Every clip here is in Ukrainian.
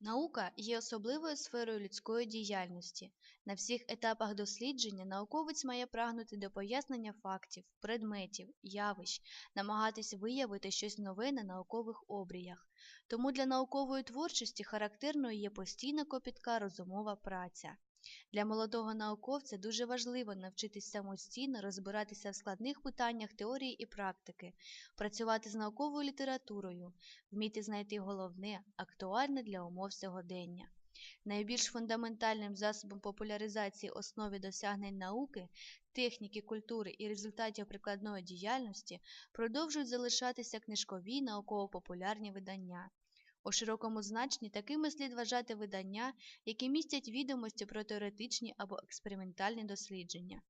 Наука є особливою сферою людської діяльності. На всіх етапах дослідження науковець має прагнути до пояснення фактів, предметів, явищ, намагатись виявити щось нове на наукових обріях. Тому для наукової творчості характерною є постійна копітка розумова праця. Для молодого науковця дуже важливо навчитись самостійно розбиратися в складних питаннях теорії і практики, працювати з науковою літературою, вміти знайти головне, актуальне для умов сьогодення. Найбільш фундаментальним засобом популяризації основи досягнень науки, техніки, культури і результатів прикладної діяльності продовжують залишатися книжкові науково-популярні видання. У широкому значенні такими слід вважати видання, які містять відомості про теоретичні або експериментальні дослідження.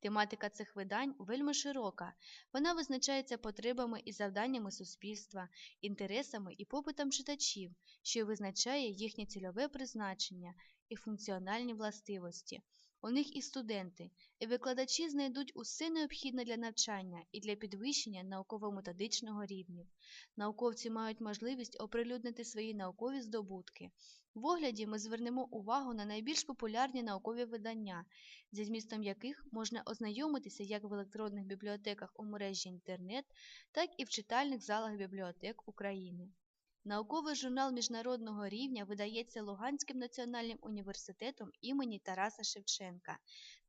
Тематика цих видань вельми широка, вона визначається потребами і завданнями суспільства, інтересами і попитом читачів, що визначає їхнє цільове призначення і функціональні властивості. У них і студенти, і викладачі знайдуть усе необхідне для навчання і для підвищення науково-методичного рівню. Науковці мають можливість оприлюднити свої наукові здобутки. В огляді ми звернемо увагу на найбільш популярні наукові видання, зі змістом яких можна ознайомитися як в електронних бібліотеках у мережі інтернет, так і в читальних залах бібліотек України. Науковий журнал міжнародного рівня видається Луганським національним університетом імені Тараса Шевченка.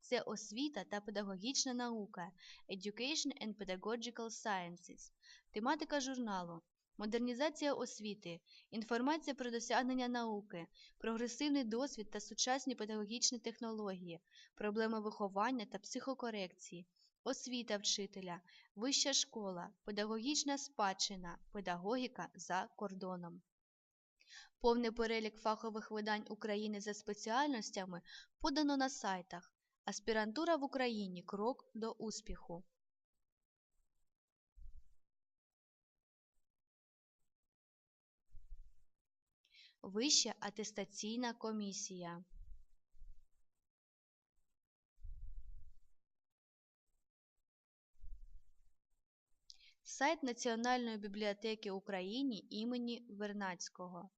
Це освіта та педагогічна наука Education and Pedagogical Sciences. Тематика журналу Модернізація освіти, інформація про досягнення науки, прогресивний досвід та сучасні педагогічні технології, проблеми виховання та психокорекції, освіта вчителя, вища школа, педагогічна спадщина, педагогіка за кордоном. Повний перелік фахових видань України за спеціальностями подано на сайтах Аспірантура в Україні крок до успіху. Вища атестаційна комісія. Сайт Національної бібліотеки України імені Вернацького.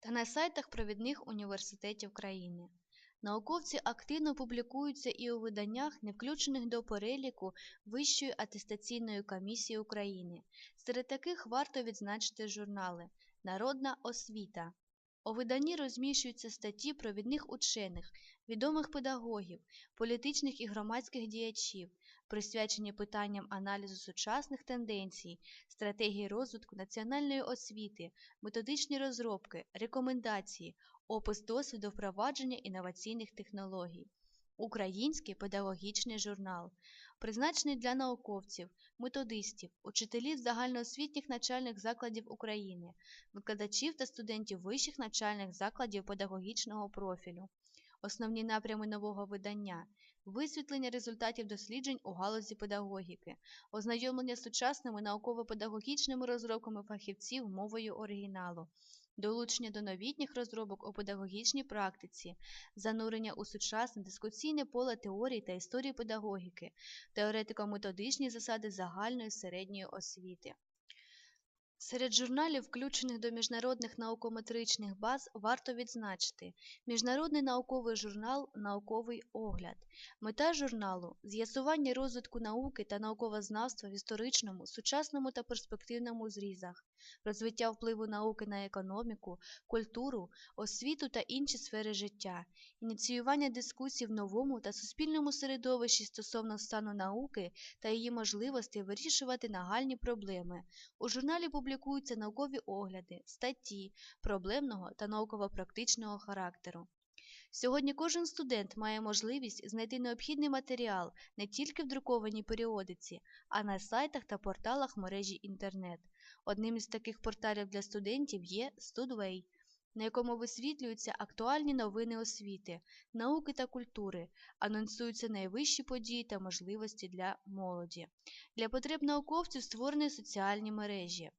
Та на сайтах провідних університетів країни. Науковці активно публікуються і у виданнях, не включених до переліку Вищої атестаційної комісії України. Серед таких варто відзначити журнали Народна освіта. У виданні розміщуються статті провідних учених, відомих педагогів, політичних і громадських діячів, присвячені питанням аналізу сучасних тенденцій, стратегії розвитку національної освіти, методичні розробки, рекомендації, опис досвіду впровадження інноваційних технологій. Український педагогічний журнал, призначений для науковців, методистів, учителів загальноосвітніх навчальних закладів України, викладачів та студентів вищих навчальних закладів педагогічного профілю. Основні напрями нового видання висвітлення результатів досліджень у галузі педагогіки, ознайомлення з сучасними науково-педагогічними розробками фахівців мовою оригіналу, долучення до новітніх розробок у педагогічній практиці, занурення у сучасне дискусійне поле теорії та історії педагогіки, теоретико-методичні засади загальної середньої освіти. Серед журналів, включених до міжнародних наукометричних баз, варто відзначити Міжнародний науковий журнал Науковий огляд. Мета журналу з'ясування розвитку науки та науковознавства в історичному, сучасному та перспективному зрізах, розвиття впливу науки на економіку, культуру, освіту та інші сфери життя, ініціювання дискусій в новому та суспільному середовищі стосовно стану науки та її можливостей вирішувати нагальні проблеми. У журналі публікуються наукові огляди, статті проблемного та науково-практичного характеру. Сьогодні кожен студент має можливість знайти необхідний матеріал не тільки в друкованій періодиці, а на сайтах та порталах мережі інтернет. Одним із таких порталів для студентів є Studway, на якому висвітлюються актуальні новини освіти, науки та культури, анонсуються найвищі події та можливості для молоді. Для потреб науковців створені соціальні мережі.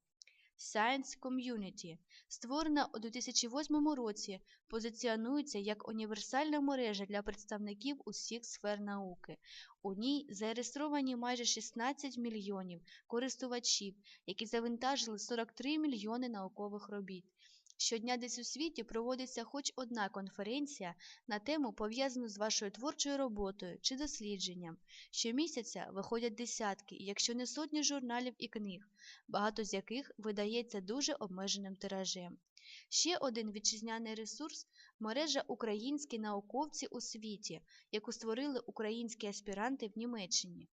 Science Community, створена у 2008 році, позиціонується як універсальна мережа для представників усіх сфер науки. У ній зареєстровані майже 16 мільйонів користувачів, які завантажили 43 мільйони наукових робіт. Щодня десь у світі проводиться хоч одна конференція на тему, пов'язану з вашою творчою роботою чи дослідженням. Щомісяця виходять десятки, якщо не сотні журналів і книг, багато з яких видається дуже обмеженим тиражем. Ще один вітчизняний ресурс мережа Українські науковці у світі, яку створили українські аспіранти в Німеччині.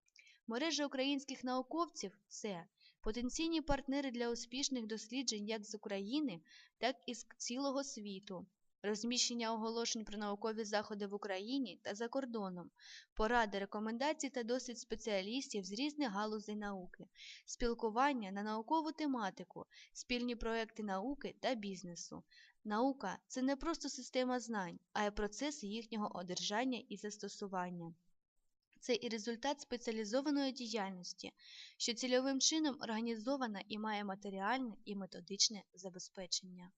Мережа українських науковців це потенційні партнери для успішних досліджень як з України, так і з цілого світу, розміщення оголошень про наукові заходи в Україні та за кордоном, поради, рекомендації та досвід спеціалістів з різних галузей науки, спілкування на наукову тематику, спільні проекти науки та бізнесу. Наука це не просто система знань, а й процес їхнього одержання і застосування. Це і результат спеціалізованої діяльності, що цільовим чином організована і має матеріальне і методичне забезпечення.